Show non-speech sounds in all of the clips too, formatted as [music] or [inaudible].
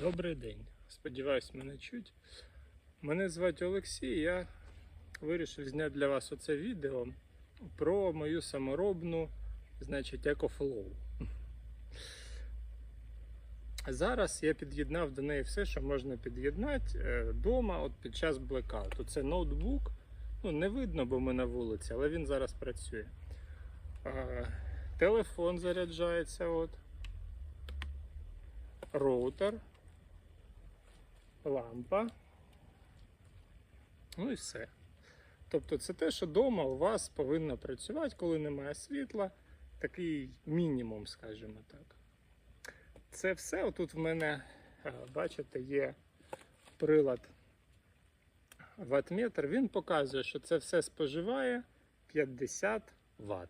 Добрий день. Сподіваюсь, мене чуть. Мене звати Олексій. Я вирішив зняти для вас оце відео про мою саморобну, значить, екофлоу. Зараз я під'єднав до неї все, що можна під'єднати вдома от під час блекауту. Це ноутбук. Ну, не видно, бо ми на вулиці, але він зараз працює. Телефон заряджається. от. Роутер, лампа. Ну і все. Тобто це те, що вдома у вас повинно працювати, коли немає світла. Такий мінімум, скажімо так. Це все. Отут в мене, е, бачите, є прилад ватметр. Він показує, що це все споживає 50 Вт.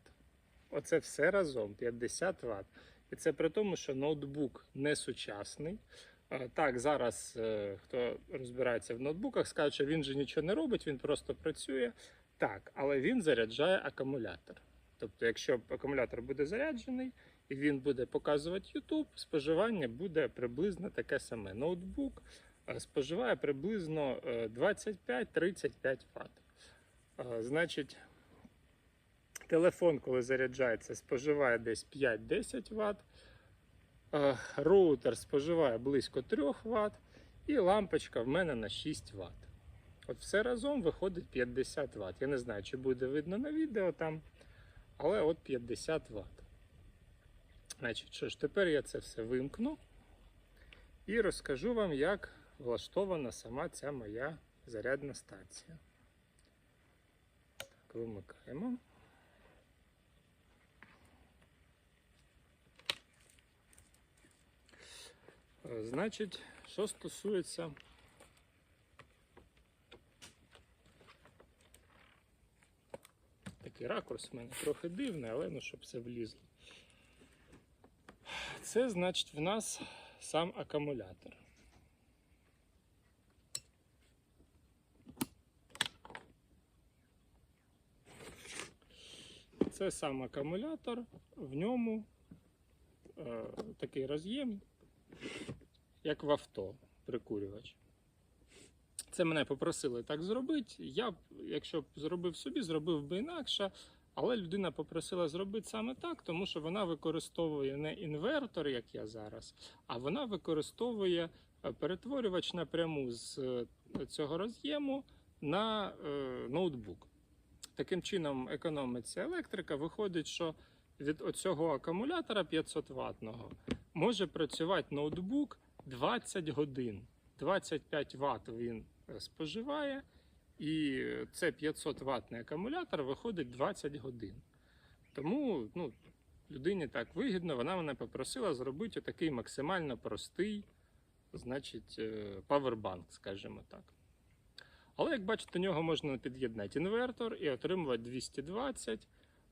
Оце все разом 50 Вт. І це при тому, що ноутбук не сучасний. Е, Так, зараз е, хто розбирається в ноутбуках, скаже, що він же нічого не робить, він просто працює. Так, але він заряджає акумулятор. Тобто, якщо акумулятор буде заряджений і він буде показувати YouTube, споживання буде приблизно таке саме. Ноутбук е, споживає приблизно е, 25-35 Вт. Значить, телефон, коли заряджається, споживає десь 5-10 Вт. Е, Роутер споживає близько 3 Вт, і лампочка в мене на 6 Вт. От все разом виходить 50 Вт. Я не знаю, чи буде видно на відео там, але от 50 Вт. Значить, що ж, тепер я це все вимкну і розкажу вам, як влаштована сама ця моя зарядна станція. Так, вимикаємо. Значить, що стосується такий ракурс в мене трохи дивний, але ну щоб все влізло. Це значить в нас сам акумулятор. Це сам акумулятор, в ньому е, такий роз'єм, як в авто, прикурювач. Це мене попросили так зробити. Я якщо б зробив собі, зробив би інакше. Але людина попросила зробити саме так, тому що вона використовує не інвертор, як я зараз, а вона використовує е, перетворювач напряму з е, цього роз'єму на е, ноутбук. Таким чином економиться електрика. Виходить, що від оцього акумулятора 500 ватного може працювати ноутбук 20 годин. 25 Вт він е, споживає, і це 500 ватний акумулятор виходить 20 годин. Тому ну, людині так вигідно, вона мене попросила зробити такий максимально простий, значить, е, павербанк, скажімо так. Але як бачите, до нього можна під'єднати інвертор і отримувати 220.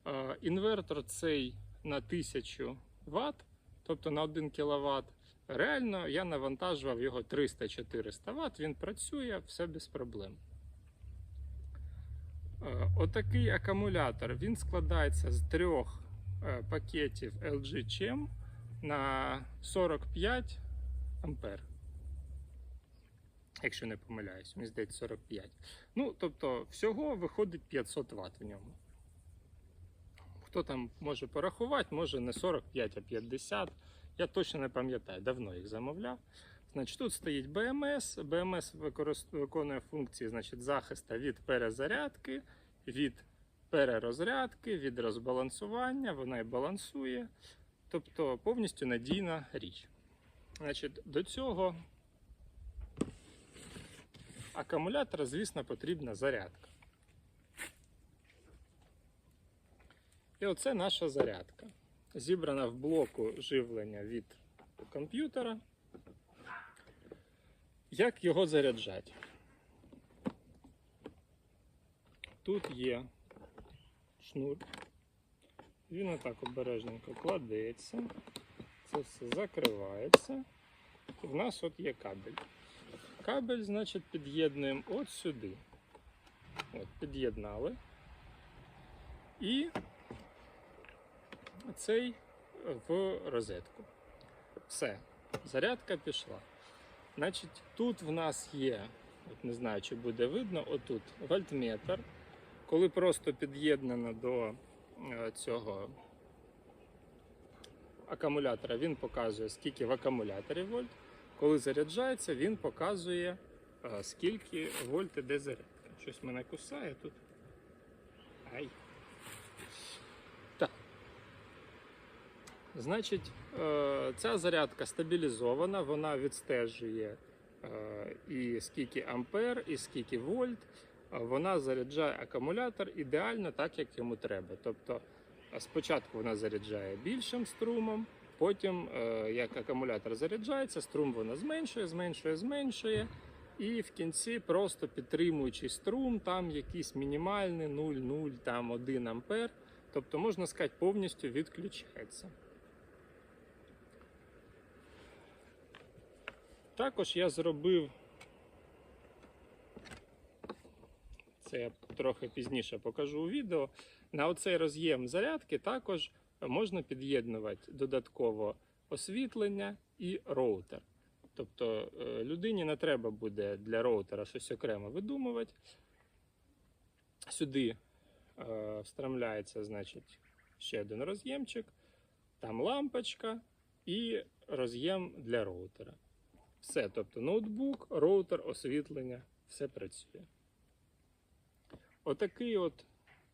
Е, Інвертор цей на 1000 Вт, тобто на 1 кВт. Реально я навантажував його 300-400 Вт, він працює, все без проблем. Е, Отакий акумулятор він складається з трьох е, пакетів LG CHEM на 45 ампер. Якщо не помиляюсь, мені здається 45. Ну, тобто, всього виходить 500 Вт в ньому. Хто там може порахувати, може не 45, а 50. Я точно не пам'ятаю, давно їх замовляв. Значить, тут стоїть БМС. БМС виконує функції значить, захисту від перезарядки, від перерозрядки, від розбалансування. Вона і балансує. Тобто повністю надійна річ. Значить, до цього акумулятора, звісно, потрібна зарядка. І оце наша зарядка. Зібрана в блоку живлення від комп'ютера. Як його заряджати? Тут є шнур. Він отак обережненько кладеться. Це все закривається. І в нас от є кабель. Кабель, значить, під'єднуємо от сюди. От, під'єднали. І цей в розетку. Все, зарядка пішла. Значить, тут в нас є, от не знаю, чи буде видно, отут вольтметр. Коли просто під'єднано до е, цього акумулятора, він показує, скільки в акумуляторі вольт. Коли заряджається, він показує, е, скільки вольт іде зарядка. Щось мене кусає тут. Ай. Значить, е, ця зарядка стабілізована, вона відстежує е, і скільки ампер, і скільки вольт. Е, Вона заряджає акумулятор ідеально так, як йому треба. Тобто спочатку вона заряджає більшим струмом, потім, як акумулятор заряджається, струм вона зменшує, зменшує, зменшує. І в кінці просто підтримуючи струм, там якийсь мінімальний 0,0, там 1 ампер. Тобто, можна сказати, повністю відключається. Також я зробив, це я трохи пізніше покажу у відео. На оцей роз'єм зарядки також можна під'єднувати додатково освітлення і роутер. Тобто е, людині не треба буде для роутера щось окремо видумувати. Сюди е, встромляється, значить, ще один роз'ємчик, там лампочка і роз'єм для роутера. Все, тобто ноутбук, роутер, освітлення, все працює. Отакий от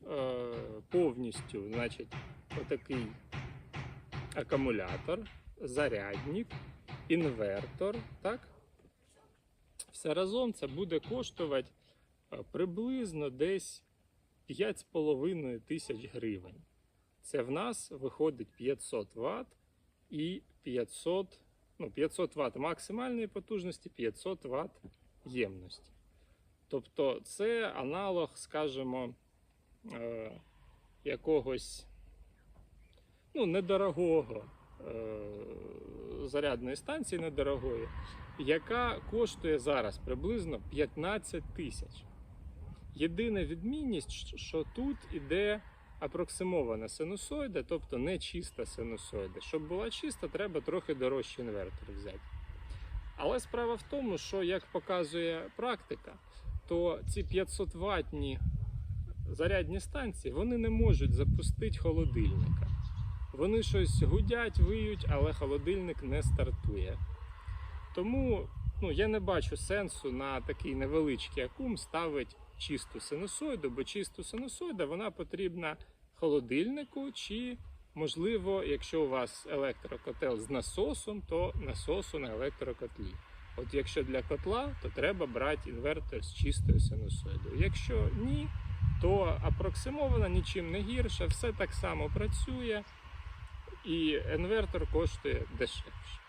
е, повністю, значить, отакий акумулятор, зарядник, інвертор, так? Все разом це буде коштувати е, приблизно десь 5,5 тисяч гривень. Це в нас виходить 500 Вт і 500, ну, 500 Вт максимальної потужності, 500 Вт ємності. Тобто це аналог, скажімо, е, якогось ну, недорогого е, зарядної станції недорогої, яка коштує зараз приблизно 15 тисяч. Єдина відмінність, що тут іде апроксимована синусоїда, тобто не чиста синусоїда. Щоб була чиста, треба трохи дорожчий інвертор взяти. Але справа в тому, що як показує практика, то ці 500 ватні зарядні станції вони не можуть запустити холодильника. Вони щось гудять, виють, але холодильник не стартує. Тому ну, я не бачу сенсу на такий невеличкий акум ставити чисту синусоїду, бо чисту синусоїду вона потрібна холодильнику, чи, можливо, якщо у вас електрокотел з насосом, то насосу на електрокотлі. От якщо для котла, то треба брати інвертор з чистою синусоїдою. Якщо ні, то апроксимована нічим не гірше, все так само працює, і інвертор коштує дешевше.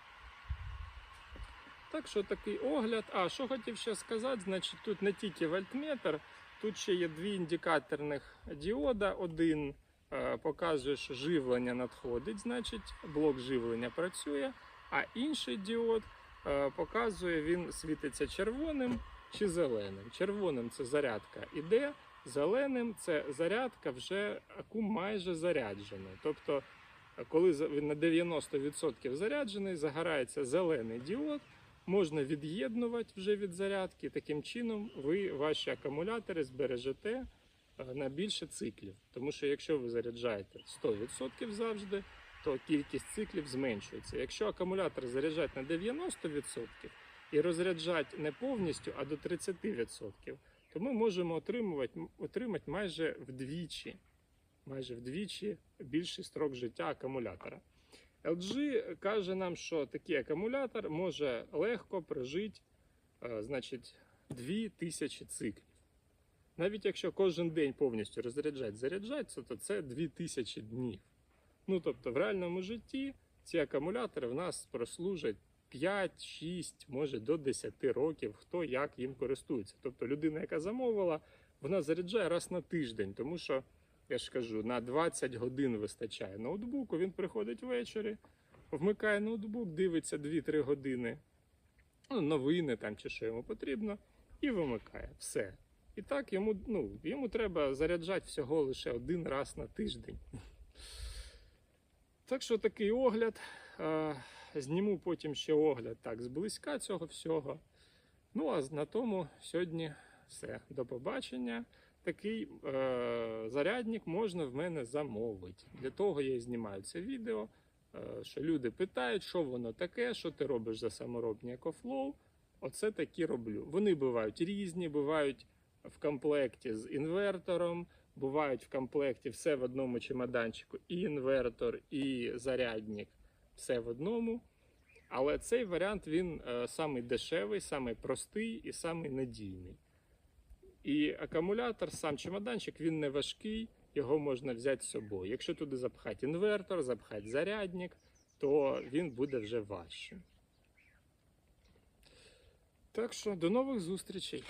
Так що такий огляд. А що хотів ще сказати, значить тут не тільки вольтметр, тут ще є дві індикаторних діода. Один е, показує, що живлення надходить, значить блок живлення працює, а інший діод е, показує, він світиться червоним чи зеленим. Червоним це зарядка іде, зеленим це зарядка вже акум майже заряджений. Тобто, коли він на 90% заряджений, загорається зелений діод можна від'єднувати вже від зарядки. Таким чином, ви ваші акумулятори збережете е, на більше циклів. Тому що якщо ви заряджаєте 100% завжди, то кількість циклів зменшується. Якщо акумулятор заряджати на 90% і розряджати не повністю, а до 30%, то ми можемо отримувати, отримати майже вдвічі, майже вдвічі більший строк життя акумулятора. LG каже нам, що такий акумулятор може легко прожити е, значить, 2000 циклів. Навіть якщо кожен день повністю розряджати, заряджатися, то це 2000 днів. Ну тобто, в реальному житті ці акумулятори в нас прослужать 5, 6, може до 10 років, хто як їм користується. Тобто людина, яка замовила, вона заряджає раз на тиждень, тому що я ж кажу, на 20 годин вистачає ноутбуку. Він приходить ввечері, вмикає ноутбук, дивиться 2-3 години, ну, новини там чи що йому потрібно, і вимикає. Все. І так йому, ну, йому треба заряджати всього лише один раз на тиждень. [laughs] Так що такий огляд. Зніму потім ще огляд так зблизька цього всього. Ну а на тому сьогодні все. До побачення. Такий е, зарядник можна в мене замовити. Для того я і знімаю це відео. Е, що люди питають, що воно таке, що ти робиш за саморобні EcoFlow. Оце такі роблю. Вони бувають різні, бувають в комплекті з інвертором, бувають в комплекті все в одному чемоданчику, і інвертор, і зарядник, все в одному. Але цей варіант він е, самий дешевий, самий простий і самий надійний. І акумулятор, сам чемоданчик, він не важкий, його можна взяти з собою. Якщо туди запхати інвертор, запхати зарядник, то він буде вже важчим. Так що до нових зустрічей.